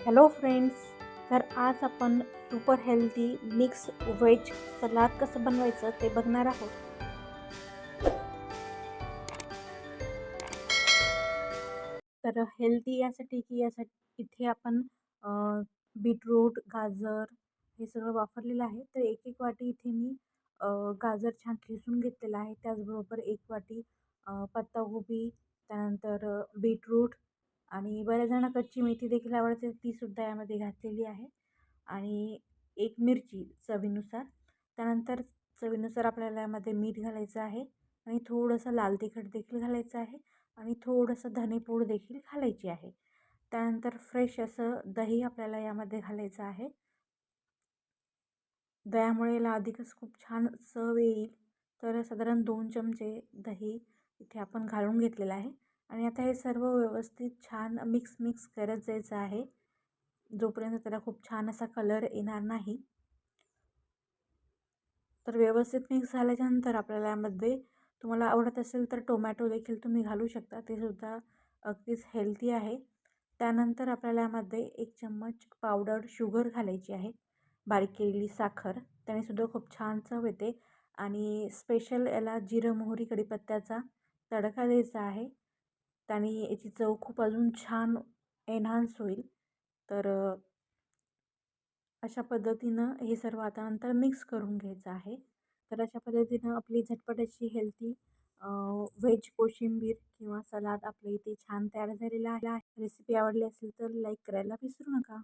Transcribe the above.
Hello friends तर आज आपण super healthy mix veg salad कसं बनवायचं ते बघणार आहोत. तर हेल्दी यासाठी की यासाठी इथे आपण बीटरूट गाजर हे सगळं वापरलेलं आहे. तर एक एक वाटी इथे मी गाजर छान खिसून घेतलेलं आहे. त्याचबरोबर एक वाटी पत्तागोबी त्यानंतर बीटरूट आणि बऱ्याचजणं कच्ची मेथी देखील आवडते तीसुद्धा यामध्ये घातलेली आहे. आणि एक मिरची चवीनुसार त्यानंतर चवीनुसार आपल्याला यामध्ये मीठ घालायचं आहे आणि थोडंसं लाल तिखट देखील घालायचं आहे आणि थोडंसं धनेपूड देखील घालायची आहे. त्यानंतर फ्रेश असं दही आपल्याला यामध्ये घालायचं आहे. दह्यामुळे याला अधिकच खूप छान चव येईल. तर साधारण दोन चमचे दही इथे आपण घालून घेतलेलं आहे. आणि आता हे सर्व व्यवस्थित छान मिक्स मिक्स करत जायचं आहे. जोपर्यंत त्याला खूप छान असा कलर येणार नाही. तर व्यवस्थित मिक्स झाल्याच्यानंतर आपल्याला यामध्ये तुम्हाला आवडत असेल तर टोमॅटो देखील तुम्ही घालू शकता. ते सुद्धा अगदीच हेल्दी आहे. त्यानंतर आपल्याला यामध्ये एक चम्मच पावडर शुगर घालायची आहे. बारीक केलेली साखर त्यानेसुद्धा खूप छान चव येते. आणि स्पेशल याला जिरं मोहरी कढीपत्त्याचा तडका द्यायचा आहे. त्याने याची चव खूप अजून छान एन्हान्स होईल. तर अशा पद्धतीनं हे सर्व आता नंतर मिक्स करून घ्यायचं आहे. तर अशा पद्धतीनं आपली झटपट अशी हेल्थी व्हेज कोशिंबीर किंवा सलाद आपल्या इथे छान तयार झालेला आहे. रेसिपी आवडली असेल तर लाईक करायला विसरू नका.